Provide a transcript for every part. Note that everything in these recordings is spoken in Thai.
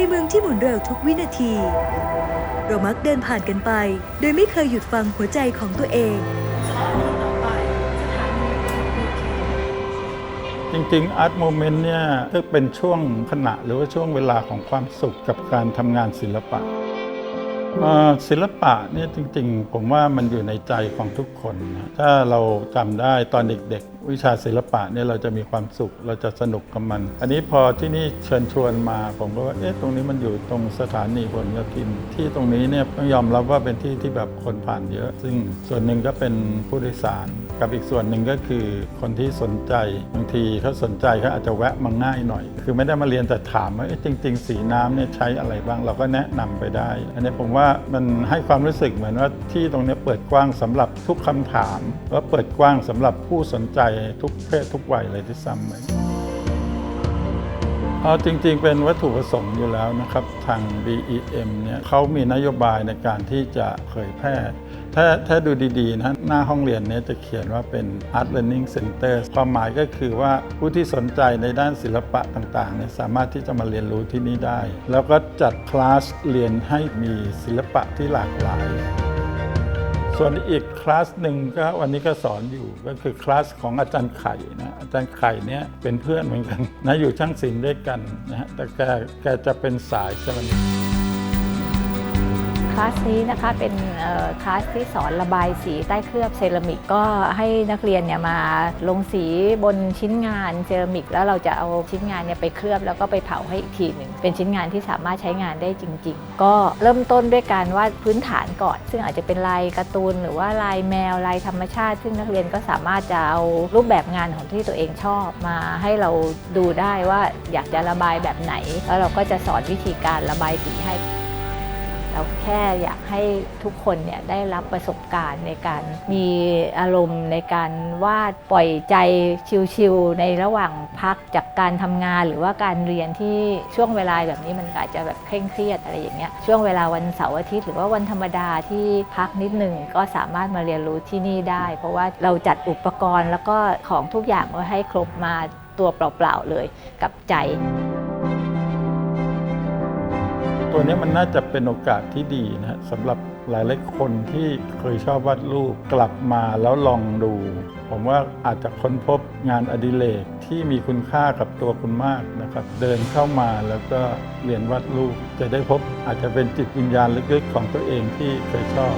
ในเมืองที่หมุนเร็วทุกวินาที เรามักเดินผ่านกันไป โดยไม่เคยหยุดฟังหัวใจของตัวเอง จริงๆอาร์ตโมเมนต์เนี่ยก็เป็นช่วงขณะหรือว่าช่วงเวลาของความสุขกับการทำงานศิลปะ ศิลปะเนี่ยจริงๆ ผมว่ามันอยู่ในใจของทุกคนนะถ้าเราจำได้ตอนเด็กๆ วิชาศิลปะเนี่ยเราจะมีความสุขเราจะสนุกกับมัน อันนี้พอที่นี่เชิญชวนมา ผมก็ว่าเอ๊ะตรงนี้มันอยู่ตรงสถานีผลโยธินที่ตรงนี้เนี่ยต้องยอมรับว่าเป็นที่ที่แบบคนผ่านเยอะ ซึ่งส่วนหนึ่งก็เป็นผู้โดยสาร กับอีกส่วนหนึ่งก็คือคนที่สนใจบางทีเขาสนใจเขาอาจจะแวะมาง่ายหน่อย คือไม่ได้มาเรียนแต่ถามว่าจริง ๆ สีน้ำเนี่ยใช้อะไรบ้างเราก็แนะนำไปได้ อันนี้ผมว่ามันให้ความรู้สึกเหมือนว่าที่ตรงนี้เปิดกว้างสำหรับทุกคำถามและเปิดกว้างสำหรับผู้สนใจทุกเพศทุกวัยเลยที่ซ้ำไป เอาจริงๆ เป็นวัตถุประสงค์อยู่แล้วนะครับ ทาง BEM เนี่ยเขามีนโยบายในการที่จะเผยแพร่ ถ้าถ้าดูดีๆนะหน้าห้องเรียนเนี้จะเขียนว่าเป็น Art Learning Center ความหมายก็คือว่าผู้ที่สนใจในด้านศิลปะต่างๆเนี่ยสามารถที่จะมาเรียนรู้ที่นี่ได้ แล้วก็จัดคลาสเรียนให้มีศิลปะที่หลากหลาย ส่วนอีกคลาสหนึ่งก็วันนี้ก็สอนอยู่ก็คือคลาสของอาจารย์ไข่นะอาจารย์ไข่เนี่ยเป็นเพื่อนเหมือนกันนะอยู่ช่างศิลป์ด้วยกันนะฮะแต่แกแกจะเป็นสายเซรามิก ลาสนี้นะคะเป็นคลาสที่สอนระบายสีใต้เคลือบเซรามิกก็ให้นักเรียนเนี่ยมาลงสีบนชิ้นงานเซรามิก แล้วเราจะเอาชิ้นงานเนี่ยไปเคลือบแล้วก็ไปเผาให้อีกทีหนึ่งเป็นชิ้นงานที่สามารถใช้งานได้จริง ๆ ก็เริ่มต้นด้วยการวาดพื้นฐานก่อน ซึ่งอาจจะเป็นลายการ์ตูนหรือว่าลายแมวลายธรรมชาติ ซึ่งนักเรียนก็สามารถจะเอารูปแบบงานของที่ตัวเองชอบมาให้เราดูได้ว่าอยากจะระบายแบบไหน แล้วเราก็จะสอนวิธีการระบายสีให้ เราแค่อยากให้ทุกคนเนี่ยได้รับประสบการณ์ในการมีอารมณ์ในการวาดปล่อยใจชิลๆในระหว่างพักจากการทำงานหรือว่าการเรียนที่ช่วงเวลาแบบนี้มันอาจจะแบบเคร่งเครียดอะไรอย่างเงี้ยช่วงเวลาวันเสาร์อาทิตย์หรือว่าวันธรรมดาที่พักนิดหนึ่งก็สามารถมาเรียนรู้ที่นี่ได้ เพราะว่าเราจัดอุปกรณ์แล้วก็ของทุกอย่างไว้ให้ครบมาตัวเปล่าๆเลยกับใจ ตัวนี้มันน่าจะเป็นโอกาสที่ดีนะสำหรับหลายๆคนที่เคยชอบวาดรูปกลับมาแล้วลองดู ผมว่าอาจจะค้นพบงานอดิเรกที่มีคุณค่ากับตัวคุณมากนะครับ เดินเข้ามาแล้วก็เรียนวาดรูป จะได้พบอาจจะเป็นจิตวิญญาณลึกๆของตัวเองที่เคยชอบ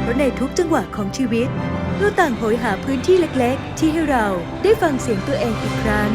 เพราะในทุกจังหวะของชีวิตเราต่างโหยหาพื้นที่เล็ก ๆ ที่ให้เราได้ฟังเสียงตัวเองอีกครั้ง